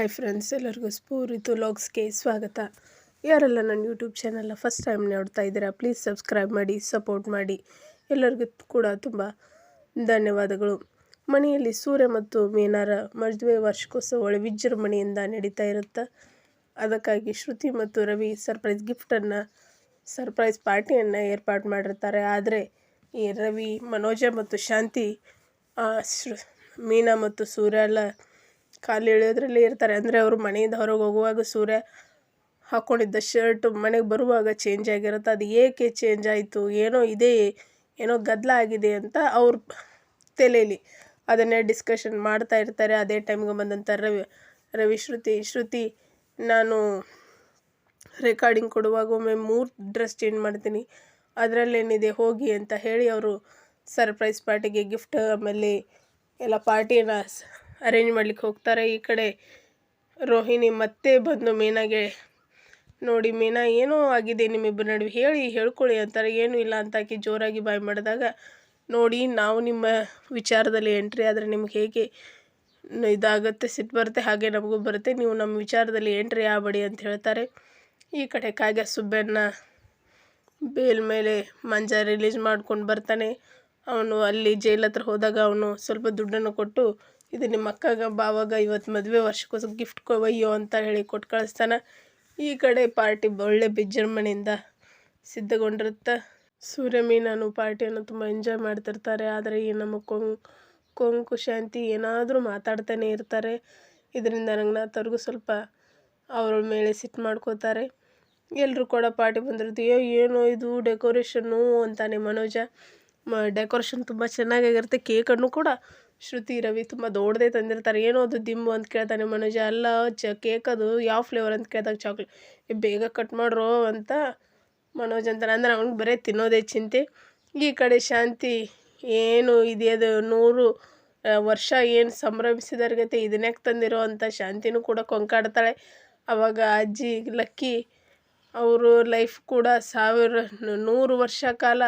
Hi friends, ಎಲ್ಲರಿಗೂ ಸ್ಫೂರಿತು ಲಾಗ್ಸ್ಗೆ ಸ್ವಾಗತ. ಯಾರೆಲ್ಲ ನನ್ನ ಯೂಟ್ಯೂಬ್ ಚಾನಲ್ನ ಫಸ್ಟ್ ಟೈಮ್ ನೋಡ್ತಾ ಇದ್ದೀರಾ, ಪ್ಲೀಸ್ ಸಬ್ಸ್ಕ್ರೈಬ್ ಮಾಡಿ, ಸಪೋರ್ಟ್ ಮಾಡಿ. ಎಲ್ಲರಿಗೂ ಕೂಡ ತುಂಬ ಧನ್ಯವಾದಗಳು. ಮನೆಯಲ್ಲಿ ಸೂರ್ಯ ಮತ್ತು ಮೀನಾರ ಮದುವೆ ವಾರ್ಷಿಕೋತ್ಸವ ವಿಜೃಂಭಣೆಯಿಂದ ನಡೀತಾ ಇರುತ್ತೆ? ಅದಕ್ಕಾಗಿ ಶ್ರುತಿ ಮತ್ತು ರವಿ ಸರ್ಪ್ರೈಸ್ ಗಿಫ್ಟನ್ನು ಸರ್ಪ್ರೈಸ್ ಪಾರ್ಟಿಯನ್ನು ಏರ್ಪಾಡು ಮಾಡಿರ್ತಾರೆ. ಆದರೆ ಈ ರವಿ, ಮನೋಜ ಮತ್ತು ಶಾಂತಿ ಮೀನಾ ಮತ್ತು ಸೂರ್ಯ ಎಲ್ಲ ಕಾಲು ಎಳೆಯೋದ್ರಲ್ಲೇ ಇರ್ತಾರೆ. ಅಂದರೆ ಅವರು ಮನೆಯಿಂದ ಹೊರಗೆ ಹೋಗುವಾಗ ಸೂರ್ಯ ಹಾಕ್ಕೊಂಡಿದ್ದ ಶರ್ಟ್ ಮನೆಗೆ ಬರುವಾಗ ಚೇಂಜ್ ಆಗಿರುತ್ತೆ. ಅದು ಏಕೆ ಚೇಂಜ್ ಆಯಿತು? ಏನೋ ಇದೆ, ಏನೋ ಗದ್ದಲ ಆಗಿದೆ ಅಂತ ಅವ್ರ ತಲೆಯಲ್ಲಿ ಅದನ್ನೇ ಡಿಸ್ಕಷನ್ ಮಾಡ್ತಾ ಇರ್ತಾರೆ. ಅದೇ ಟೈಮ್ಗೆ ಬಂದಂಥ ರವಿ ರವಿ ಶ್ರುತಿ. ಶ್ರುತಿ, ನಾನು ರೆಕಾರ್ಡಿಂಗ್ ಕೊಡುವಾಗ ಒಮ್ಮೆ ಮೂರು ಡ್ರೆಸ್ ಚೇಂಜ್ ಮಾಡ್ತೀನಿ. ಅದರಲ್ಲೇನಿದೆ, ಹೋಗಿ ಅಂತ ಹೇಳಿ ಅವರು ಸರ್ಪ್ರೈಸ್ ಪಾರ್ಟಿಗೆ ಗಿಫ್ಟ್ ಆಮೇಲೆ ಎಲ್ಲ ಪಾರ್ಟಿನ ಅರೇಂಜ್ ಮಾಡ್ಲಿಕ್ಕೆ ಹೋಗ್ತಾರೆ ಈ ಕಡೆ. ರೋಹಿಣಿ ಮತ್ತೆ ಬಂದು ಮೀನಾಗೆ ನೋಡಿ, ಮೀನಾ, ಏನೋ ಆಗಿದೆ ನಿಮ್ಮಿಬ್ಬರ ನಡುವೆ. ಹೇಳಿ ಹೇಳ್ಕೊಳ್ಳಿ ಅಂತಾರೆ. ಏನೂ ಇಲ್ಲ ಅಂತ ಆಕೆ ಜೋರಾಗಿ ಬಾಯ್ ಮಾಡಿದಾಗ, ನೋಡಿ, ನಾವು ನಿಮ್ಮ ವಿಚಾರದಲ್ಲಿ ಎಂಟ್ರಿ ಆದರೆ ನಿಮ್ಗೆ ಹೇಗೆ ಇದಾಗುತ್ತೆ? ಸಿಟ್ಟು ಬರುತ್ತೆ, ಹಾಗೆ ನಮಗೂ ಬರುತ್ತೆ. ನೀವು ನಮ್ಮ ವಿಚಾರದಲ್ಲಿ ಎಂಟ್ರಿ ಆಗಬೇಡಿ ಅಂತ ಹೇಳ್ತಾರೆ. ಈ ಕಡೆ ಕಾಗೆ ಸುಬ್ಬಣ್ಣ ಬೇಲ್ ಮೇಲೆ ಮಂಜ ರಿಲೀಸ್ ಮಾಡ್ಕೊಂಡು ಬರ್ತಾನೆ. ಅವನು ಅಲ್ಲಿ ಜೈಲ್ ಹತ್ರ ಹೋದಾಗ ಅವನು ಸ್ವಲ್ಪ ದುಡ್ಡನ್ನು ಕೊಟ್ಟು ಇದು ನಿಮ್ಮ ಅಕ್ಕಗ ಬಾವಾಗ ಇವತ್ತು ಮದುವೆ ವರ್ಷಕ್ಕೋಸ್ಕರ ಗಿಫ್ಟ್ ಕೊಯ್ಯೋ ಅಂತ ಹೇಳಿ ಕೊಟ್ಟು ಕಳಿಸ್ತಾನೆ. ಈ ಕಡೆ ಪಾರ್ಟಿ ಒಳ್ಳೆ ವಿಜೃಂಭಣೆಯಿಂದ ಸಿದ್ಧಗೊಂಡಿರುತ್ತೆ. ಸೂರ್ಯ ಮೀನನು ಪಾರ್ಟಿಯನ್ನು ತುಂಬ ಎಂಜಾಯ್ ಮಾಡ್ತಿರ್ತಾರೆ. ಆದರೆ ಈ ನಮ್ಮ ಕೊಂಗ್, ಕೊಂಕು ಶಾಂತಿ ಏನಾದರೂ ಮಾತಾಡ್ತಾನೆ ಇರ್ತಾರೆ. ಇದರಿಂದ ರಂಗನಾಥ್ ಅವ್ರಿಗೂ ಸ್ವಲ್ಪ ಅವ್ರ ಮೇಲೆ ಸಿಟ್ಟು ಮಾಡ್ಕೋತಾರೆ. ಎಲ್ಲರೂ ಕೂಡ ಪಾರ್ಟಿ ಬಂದಿರ್ತೀವಿ ಏನೋ ಇದು ಡೆಕೋರೇಷನ್ನು ಅಂತಾನೆ ಮನೋಜ. ಮ ಡೆಕೋರೇಷನ್ ತುಂಬ ಚೆನ್ನಾಗಾಗಿರುತ್ತೆ. ಕೇಕನ್ನು ಕೂಡ ಶ್ರುತಿ, ರವಿ ತುಂಬ ದೊಡ್ಡದೇ ತಂದಿರ್ತಾರೆ. ಏನೋ ಅದು ದಿಂಬು ಅಂತ ಕೇಳ್ತಾನೆ ಮನೋಜ. ಅಲ್ಲ, ಚ, ಕೇಕ್ ಅದು ಯಾವ ಫ್ಲೇವರ್ ಅಂತ ಕೇಳಿದಾಗ ಚಾಕ್ಲೇಟ್ ಬೇಗ ಕಟ್ ಮಾಡ್ರೋ ಅಂತ ಮನೋಜ್ ಅಂತಾನೆ ಅಂದ್ರೆ ಅವ್ನಿಗೆ ಬರೀ ತಿನ್ನೋದೇ ಚಿಂತೆ. ಈ ಕಡೆ ಶಾಂತಿ ಏನು ಇದೆ? ಅದು ನೂರು ವರ್ಷ ಏನು ಸಂಭ್ರಮಿಸಿದಾರ ಗತೆ ಇದನ್ಯಾಕೆ ತಂದಿರೋ ಅಂತ ಶಾಂತಿನೂ ಕೂಡ ಕೊಂಕಾಡ್ತಾಳೆ. ಅವಾಗ ಅಜ್ಜಿ, ಲಕ್ಕಿ ಅವರು ಲೈಫ್ ಕೂಡ ಸಾವಿರ, ನೂರು ವರ್ಷ ಕಾಲ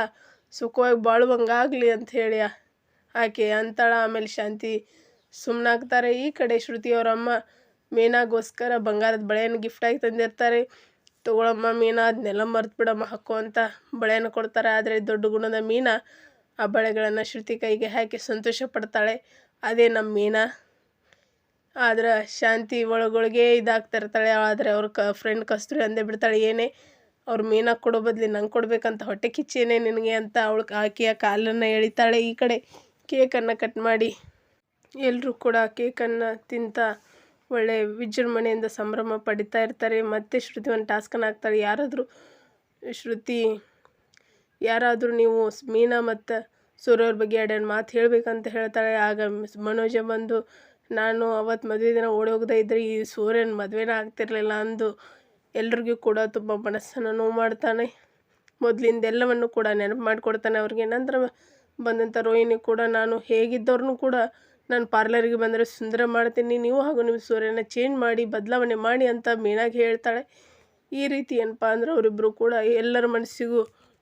ಸುಖವಾಗಿ ಅಂತ ಹೇಳಿ ಆಕೆ ಅಂತಾಳೆ ಆಮೇಲೆ ಶಾಂತಿ ಸುಮ್ಮನಾಗ್ತಾರೆ ಈ ಕಡೆ ಶ್ರುತಿ ಅವ್ರ ಅಮ್ಮ ಮೀನಾಗೋಸ್ಕರ ಬಂಗಾರದ ಬಳೆಯನ್ನು ಗಿಫ್ಟಾಗಿ ತಂದಿರ್ತಾರೆ. ತಗೊಳಮ್ಮ ಮೀನಾ, ಅದನ್ನೆಲ್ಲ ಮರ್ತು ಬಿಡಮ್ಮ ಹಾಕೋ ಅಂತ ಬಳೆಯನ್ನು ಕೊಡ್ತಾರೆ. ಆದರೆ ದೊಡ್ಡ ಗುಣದ ಮೀನಾ ಆ ಬಳೆಗಳನ್ನು ಶ್ರುತಿ ಕೈಗೆ ಹಾಕಿ ಸಂತೋಷ ಪಡ್ತಾಳೆ. ಅದೇ ನಮ್ಮ ಮೀನಾ. ಆದ್ರೆ ಶಾಂತಿ ಒಳಗೊಳಗೆ ಇದಾಗ್ತಿರ್ತಾಳೆ ಆದರೆ ಅವ್ರ ಕ ಫ್ರೆಂಡ್ ಕಸ್ತೂರಿ ಅಂದೇ ಬಿಡ್ತಾಳೆ. ಏನೇ ಅವ್ರು ಮೀನಾ ಕೊಡೋ ಬದಲಿ ನಂಗೆ ಕೊಡಬೇಕಂತ ಹೊಟ್ಟೆ ಕಿಚ್ಚೇನೆ ನಿನಗೆ ಅಂತ ಅವಳು ಆಕೆಯ ಕಾಲನ್ನು ಎಳಿತಾಳೆ ಈ ಕಡೆ. ಕೇಕನ್ನು ಕಟ್ ಮಾಡಿ. ಎಲ್ಲರೂ ಕೂಡ ಕೇಕನ್ನು ತಿಂತ ಒಳ್ಳೆ ವಿಜೃಂಭಣೆಯಿಂದ ಸಂಭ್ರಮ ಪಡಿತಾ ಇರ್ತಾರೆ. ಮತ್ತೆ ಶ್ರುತಿ ಒಂದು ಟಾಸ್ಕನ್ನು ಹಾಕ್ತಾಳೆ. ಯಾರಾದರೂ ಶ್ರುತಿ, ಯಾರಾದರೂ ನೀವು ಮೀನಾ ಮತ್ತು ಸೂರ್ಯವ್ರ ಬಗ್ಗೆ ಎರಡೆರಡು ಮಾತು ಹೇಳಬೇಕಂತ ಹೇಳ್ತಾಳೆ. ಆಗ ಮನೋಜ ಬಂದು, ನಾನು ಅವತ್ತು ಮದುವೆ ದಿನ ಓಡಿ ಹೋಗದೇ ಇದ್ದರೆ ಈ ಸೂರ್ಯನ ಮದುವೆನೇ ಆಗ್ತಿರ್ಲಿಲ್ಲ ಅಂದು ಎಲ್ರಿಗೂ ಕೂಡ ತುಂಬ ಮನಸ್ಸನ್ನು ನೋವು ಮಾಡ್ತಾನೆ. ಮೊದಲಿಂದ ಎಲ್ಲವನ್ನು ಕೂಡ ನೆನಪು ಮಾಡಿಕೊಡ್ತಾನೆ ಅವ್ರಿಗೆ. ನಂತರ ಬಂದಂಥ ರೋಹಿಣಿ ಕೂಡ, ನಾನು ಹೇಗಿದ್ದವ್ರನ್ನೂ ಕೂಡ ನಾನು ಪಾರ್ಲರಿಗೆ ಬಂದರೆ ಸುಂದರ ಮಾಡ್ತೀನಿ. ನೀವು ಹಾಗೂ ನಿಮ್ಮ ಸೂರ್ಯನ ಚೇಂಜ್ ಮಾಡಿ, ಬದಲಾವಣೆ ಮಾಡಿ ಅಂತ ಮೀನಾಗಿ ಹೇಳ್ತಾಳೆ. ಈ ರೀತಿ ಏನಪ್ಪ ಅಂದ್ರೆ ಅವರಿಬ್ಬರು ಕೂಡ ಎಲ್ಲರ ಮನಸ್ಸಿಗೂ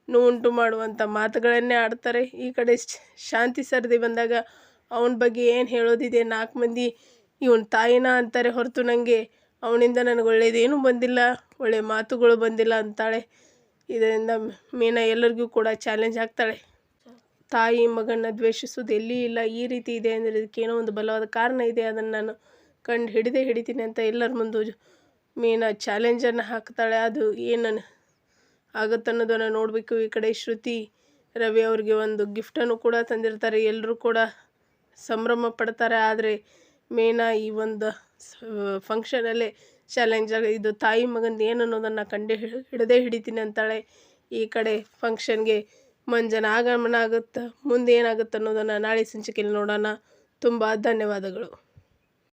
ನೋವುಂಟು ಮಾಡುವಂಥ ಮಾತುಗಳನ್ನೇ ಆಡ್ತಾರೆ. ಈ ಕಡೆ ಶಾಂತಿ ಸರದಿ ಬಂದಾಗ ಅವನ ಬಗ್ಗೆ ಏನು ಹೇಳೋದಿದೆ? ನಾಲ್ಕು ಮಂದಿ, ಇವನ ತಾಯಿನ? ಅಂತಾರೆ ಹೊರತು ನನಗೆ ಅವನಿಂದ ನನಗೆ ಒಳ್ಳೆಯದೇನು ಬಂದಿಲ್ಲ ಒಳ್ಳೆಯ ಮಾತುಗಳು ಬಂದಿಲ್ಲ ಅಂತಾಳೆ. ಇದರಿಂದ ಮೀನಾ ಎಲ್ಲರಿಗೂ ಕೂಡ ಚಾಲೆಂಜ್ ಆಗ್ತಾಳೆ. ತಾಯಿ ಮಗನ ದ್ವೇಷಿಸೋದು ಎಲ್ಲಿ ಇಲ್ಲ, ಈ ರೀತಿ ಇದೆ ಅಂದರೆ ಇದಕ್ಕೇನೋ ಒಂದು ಬಲವಾದ ಕಾರಣ ಇದೆ, ಅದನ್ನು ನಾನು ಕಂಡು ಹಿಡಿದೇ ಹಿಡಿತೀನಿ ಅಂತ ಎಲ್ಲರ ಮುಂದೆ ಮೀನಾ ಚಾಲೆಂಜನ್ನು ಹಾಕ್ತಾಳೆ. ಅದು ಏನು ಆಗುತ್ತನ್ನೋದನ್ನು ನೋಡಬೇಕು. ಈ ಕಡೆ ಶ್ರುತಿ, ರವಿ ಅವ್ರಿಗೆ ಒಂದು ಗಿಫ್ಟನ್ನು ಕೂಡ ತಂದಿರ್ತಾರೆ. ಎಲ್ಲರೂ ಕೂಡ ಸಂಭ್ರಮ ಪಡ್ತಾರೆ. ಆದರೆ ಮೇನಾ ಈ ಒಂದು ಫಂಕ್ಷನಲ್ಲೇ ಚಾಲೆಂಜ್ ಇದು ತಾಯಿ ಮಗಂದು ಏನು ಅನ್ನೋದನ್ನು ಕಂಡು ಹಿಡ್- ಹಿಡದೇ ಹಿಡಿತೀನಿ ಅಂತಾಳೆ. ಈ ಕಡೆ ಫಂಕ್ಷನ್ಗೆ ಮಂಜನ ಆಗಮನ ಆಗುತ್ತೆ ಮುಂದೆ ಏನಾಗುತ್ತೆ ಅನ್ನೋದನ್ನು ನಾಳೆ ಸಂಚಿಕೆಯಲ್ಲಿ ನೋಡೋಣ. ತುಂಬ ಧನ್ಯವಾದಗಳು.